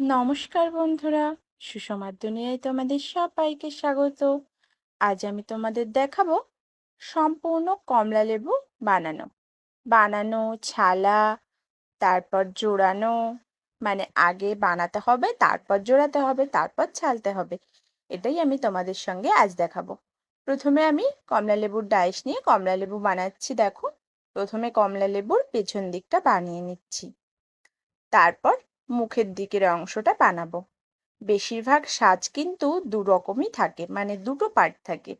নমস্কার বন্ধুরা সুষমার দুনিয়ায় তোমাদের সবাইকে স্বাগত। আজ আমি তোমাদের দেখাবো সম্পূর্ণ কমলা লেবু বানানো। বানানো, ছালা, তারপর জোড়ানো মানে আগে বানাতে হবে, তারপর জোড়াতে হবে, তারপর ছালতে হবে। এটাই আমি তোমাদের সঙ্গে আজ দেখাবো। প্রথমে আমি কমলা লেবুর ডাইস নিয়ে কমলা লেবু বানাচ্ছি, দেখো। প্রথমে কমলা লেবুর পেছন দিকটা বানিয়ে নিচ্ছি। তারপর মুখের দিকের অংশটা বানাবো। বেশিরভাগ সাজ কিন্তু দু রকমই থাকে মানে দুটো পার্ট থাকে।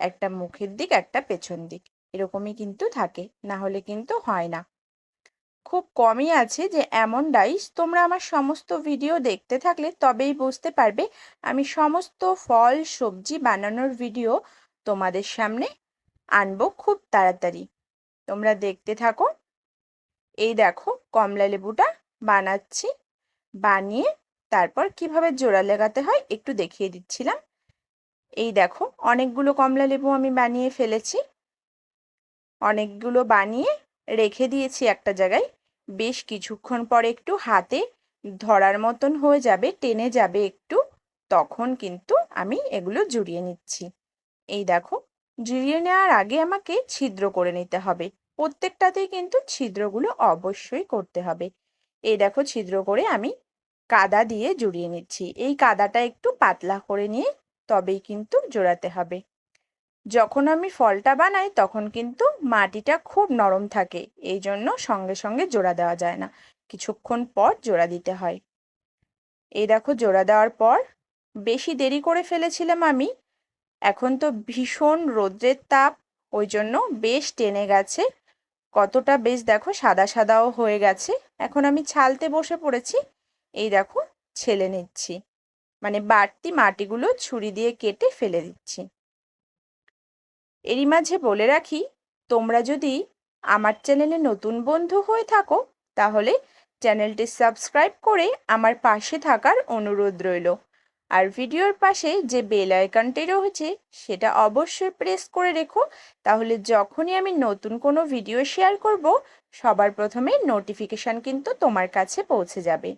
একটা মুখের দিক, একটা পেছন দিক। এরকমই কিন্তু থাকে, না হলে কিন্তু হয় না। খুব কমই আছে যে এমন ডাইস তোমরা আমার সমস্ত ভিডিও দেখতে থাকলে তবেই বুঝতে পারবে আমি সমস্ত ফল, সবজি বানানোর ভিডিও তোমাদের সামনে আনব খুব তাড়াতাড়ি। তোমরা দেখতে থাকো। এই দেখো কমলা লেবুটা বানাচ্ছি। বানিয়ে তারপর কীভাবে জোড়া লাগাতে হয় একটু দেখিয়ে দিচ্ছিলাম। এই দেখো, অনেকগুলো কমলা লেবু আমি বানিয়ে ফেলেছি। অনেকগুলো বানিয়ে রেখে দিয়েছি একটা জায়গায়। বেশ কিছুক্ষণ পরে একটু হাতে ধরার মতন হয়ে যাবে, টেনে যাবে একটু, তখন কিন্তু আমি এগুলো জুড়িয়ে নিচ্ছি। এই দেখো, জুড়িয়ে নেওয়ার আগে আমাকে ছিদ্র করে নিতে হবে। প্রত্যেকটাতেই কিন্তু ছিদ্রগুলো অবশ্যই করতে হবে। এই দেখো, ছিদ্র করে আমি কাদা দিয়ে জড়িয়ে নিচ্ছি। এই কাদাটা একটু পাতলা করে নিয়ে তবেই কিন্তু জোড়াতে হবে। যখন আমি ফলটা বানাই তখন কিন্তু মাটিটা খুব নরম থাকে। এই জন্য সঙ্গে সঙ্গে জোড়া দেওয়া যায় না। কিছুক্ষণ পর জোড়া দিতে হয়। এই দেখো জোড়া দেওয়ার পর বেশি দেরি করে ফেলেছিলাম আমি। এখন তো ভীষণ রোদ্রের তাপ, ওই জন্য বেশ টেনে গেছে। কতটা বেশ দেখো সাদা সাদাও হয়ে গেছে। এখন আমি ছালতে বসে পড়েছি। এই দেখো, ছেলে নিচ্ছি। মানে বাড়তি মাটিগুলো ছুরি দিয়ে কেটে ফেলে দিচ্ছি। এরই মাঝে বলে রাখি, তোমরা যদি আমার চ্যানেলে নতুন বন্ধু হয়ে থাকো, তাহলে চ্যানেলটি সাবস্ক্রাইব করে আমার পাশে থাকার অনুরোধ রইল। আর ভিডিওর পাশে যে বেল আইকনটি রয়েছে, সেটা অবশ্যই প্রেস করে রেখো। তাহলে যখনই আমি নতুন কোনো ভিডিও শেয়ার করব, সবার প্রথমে নোটিফিকেশান কিন্তু তোমার কাছে পৌঁছে যাবে।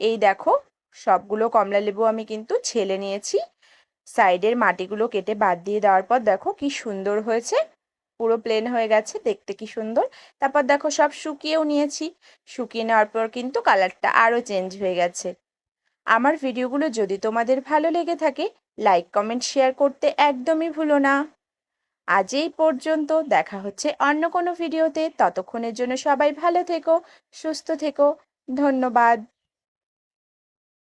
এই দেখো, সবগুলো কমলা লেবু আমি কিন্তু ছেলে নিয়েছি। সাইডের মাটিগুলো কেটে বাদ দিয়ে দেওয়ার পর দেখো কি সুন্দর হয়েছে। পুরো প্লেন হয়ে গেছে, দেখতে কি সুন্দর। তারপর দেখো সব শুকিয়েও নিয়েছি। শুকিয়ে নেওয়ার পর কিন্তু কালারটা আরও চেঞ্জ হয়ে গেছে। আমার ভিডিওগুলো যদি তোমাদের ভালো লেগে থাকে লাইক কমেন্ট শেয়ার করতে একদমই ভুলো না। আজ এই পর্যন্ত, দেখা হচ্ছে অন্য কোনো ভিডিওতে। ততক্ষণের জন্য সবাই ভালো থেকো, সুস্থ থেকো। ধন্যবাদ।